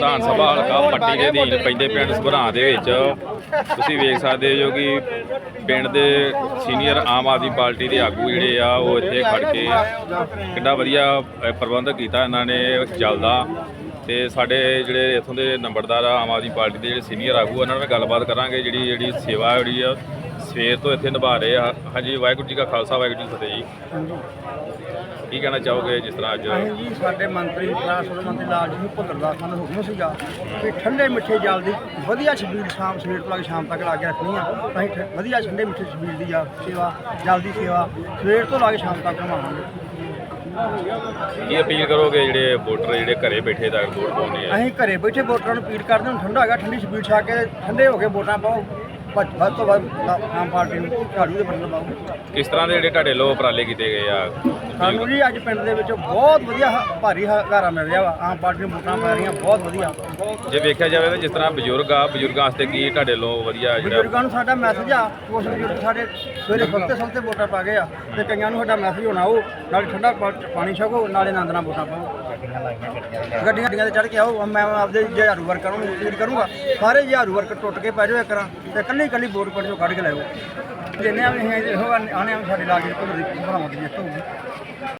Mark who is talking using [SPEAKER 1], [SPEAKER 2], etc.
[SPEAKER 1] ਪ੍ਰਧਾਨ ਸਭਾ ਹਲਕਾ ਪੱਟੀ ਦੇ ਅਧੀਨ ਪੈਂਦੇ ਪਿੰਡ ਸਭਰਾਂ ਦੇ ਵਿੱਚ। ਤੁਸੀਂ ਵੇਖ ਸਕਦੇ ਹੋ ਕਿ ਪਿੰਡ ਦੇ ਸੀਨੀਅਰ ਆਮ ਆਦਮੀ ਪਾਰਟੀ ਦੇ ਆਗੂ ਜਿਹੜੇ ਆ ਉਹ ਇੱਥੇ ਖੜ ਕੇ ਕਿੰਨਾ ਵਧੀਆ ਪ੍ਰਬੰਧ ਕੀਤਾ ਇਹਨਾਂ ਨੇ ਜਲ ਦਾ। ਤੇ ਸਾਡੇ ਜਿਹੜੇ ਇੱਥੋਂ ਦੇ ਨੰਬਰਦਾਰ ਆ ਆਮ ਆਦਮੀ ਪਾਰਟੀ ਦੇ ਜਿਹੜੇ ਸੀਨੀਅਰ ਆਗੂ ਆ, ਉਹਨਾਂ ਨਾਲ ਗੱਲਬਾਤ ਕਰਾਂਗੇ ਜਿਹੜੀ ਜਿਹੜੀ ਸੇਵਾ ਜਿਹੜੀ ਆ ਸਵੇਰ ਤੋਂ ਇੱਥੇ ਨਿਭਾ ਰਹੇ ਆ। ਹਾਂਜੀ ਵਾਹਿਗੁਰੂ ਜੀ ਕਾ ਖਾਲਸਾ ਵਾਹਿਗੁਰੂ ਜੀ ਕੀ ਫਤਿਹ ਜੀ। ਕੀ ਕਹਿਣਾ ਚਾਹੋਗੇ ਜਿਸ ਤਰ੍ਹਾਂ ਅੱਜ?
[SPEAKER 2] ਅਸੀਂ ਜੀ ਸਾਡੇ ਮੰਤਰੀ ਟਰਾਂਸਪੋਰਟ ਮੰਤਰੀ ਲਾਲ ਜੀ ਭੁੱਲਰ ਦਾ ਸਾਨੂੰ ਹੁਕਮ ਸੀਗਾ ਕਿ ਠੰਡੇ ਮਿੱਠੇ ਜਲ ਦੀ ਵਧੀਆ ਛਬੀਲ ਸ਼ਾਮ ਸਵੇਰ ਤੋਂ ਲੈ ਕੇ ਸ਼ਾਮ ਤੱਕ ਲਾ ਕੇ ਰੱਖਣੀ ਆ। ਅਸੀਂ ਠ- ਵਧੀਆ ਠੰਡੇ ਮਿੱਠੇ ਛਬੀਲ ਦੀ ਆ ਸੇਵਾ ਜਲ ਦੀ ਸੇਵਾ ਸਵੇਰ ਤੋਂ ਲਾ ਕੇ ਸ਼ਾਮ ਤੱਕ ਨਿਭਾਵਾਂਗੇ।
[SPEAKER 1] ਕੀ ਅਪੀਲ ਕਰੋਗੇ ਜਿਹੜੇ ਵੋਟਰ ਜਿਹੜੇ ਘਰੇ ਬੈਠੇ ਦਾ ਵੋਟ ਪਾਉਂਦੇ ਆ?
[SPEAKER 2] ਅਸੀਂ ਘਰੇ ਬੈਠੇ ਵੋਟਰਾਂ ਨੂੰ ਅਪੀਲ ਕਰਦੇ ਹਾਂ ਠੰਡਾ ਹੈਗਾ ਠੰਡੀ ਛਬੀਲ ਛਾ ਕੇ ਠੰਡੇ ਹੋ ਕੇ ਵੋਟਾਂ ਪਾਓ। ਵੱਧ ਵੱਧ ਤੋਂ ਵੱਧ ਆਮ ਪਾਰਟੀ ਨੂੰ ਝਾੜੂ ਦੇ ਬਟਨ ਪਾਓ
[SPEAKER 1] ਕਿਸ ਤਰ੍ਹਾਂ ਦੇ ਜਿਹੜੇ ਤੁਹਾਡੇ ਲੋ ਉਪਰਾਲੇ ਕੀਤੇ ਗਏ ਆ?
[SPEAKER 2] ਸਾਨੂੰ ਜੀ ਅੱਜ ਪਿੰਡ ਦੇ ਵਿੱਚ ਬਹੁਤ ਵਧੀਆ ਹ- ਭਾਰੀ ਹੰਗਾਰਾ ਮਿਲ ਰਿਹਾ ਵਾ। ਆਮ ਪਾਰਟੀ ਨੂੰ ਵੋਟਾਂ ਪੈ ਰਹੀਆਂ ਬਹੁਤ ਵਧੀਆ।
[SPEAKER 1] ਜੇ ਵੇਖਿਆ ਜਾਵੇ ਤਾਂ ਜਿਸ ਤਰ੍ਹਾਂ ਬਜ਼ੁਰਗ ਆ ਬਜ਼ੁਰਗਾਂ ਵਾਸਤੇ ਕੀ ਤੁਹਾਡੇ ਲੋ ਵਧੀਆ ਜਿਹੜਾ
[SPEAKER 2] ਬਜ਼ੁਰਗਾਂ ਨੂੰ ਸਾਡਾ ਮੈਸੇਜ ਆ ਕੁਛ ਬਜ਼ੁਰਗ ਸਾਡੇ ਸਵੇਰੇ ਸਸਤੇ ਸਸਤੇ ਵੋਟਾਂ ਪਾ ਗਏ ਆ ਤੇ ਕਈਆਂ ਨੂੰ ਸਾਡਾ ਮੈਸੇਜ ਹੋਣਾ ਉਹ ਨਾਲੇ ਠੰਡਾ ਪਾ- ਪਾਣੀ ਛਕੋ, ਨਾਲੇ ਆਨੰਦ ਨਾਲ ਵੋਟਾਂ ਪਾਓ। ਗੱਡੀਆਂ ਗੱਡੀਆਂ ਤੇ ਚੜ ਕੇ ਆਓ, ਮੈਂ ਆਪਦੇ ਹਜ਼ਾਰੂ ਵਰਕਰਾਂ ਨੂੰ ਅਪੀਲ ਕਰੂੰਗਾ। ਸਾਰੇ ਹਜ਼ਾਰੂ ਵਰਕਰ ਟੁੱਟ ਕੇ ਪੈ ਜਾਓ ਇੱਕ ਰਾਂ ਤੇ ਇਕੱਲੀ ਇਕੱਲੀ ਵੋਟ ਪੜ ਚੋਂ ਕੱਢ ਕੇ ਲੈ ਲਾਓ ਜਿੰਨੇ ਵੀ ਅਸੀਂ ਇਹੋ ਆਣੇ ਆ ਵੀ ਸਾਡੇ ਲਾਗੇ ਭੁੱਲ ਦੀ ਭਰਾਵਾਂ ਦੀ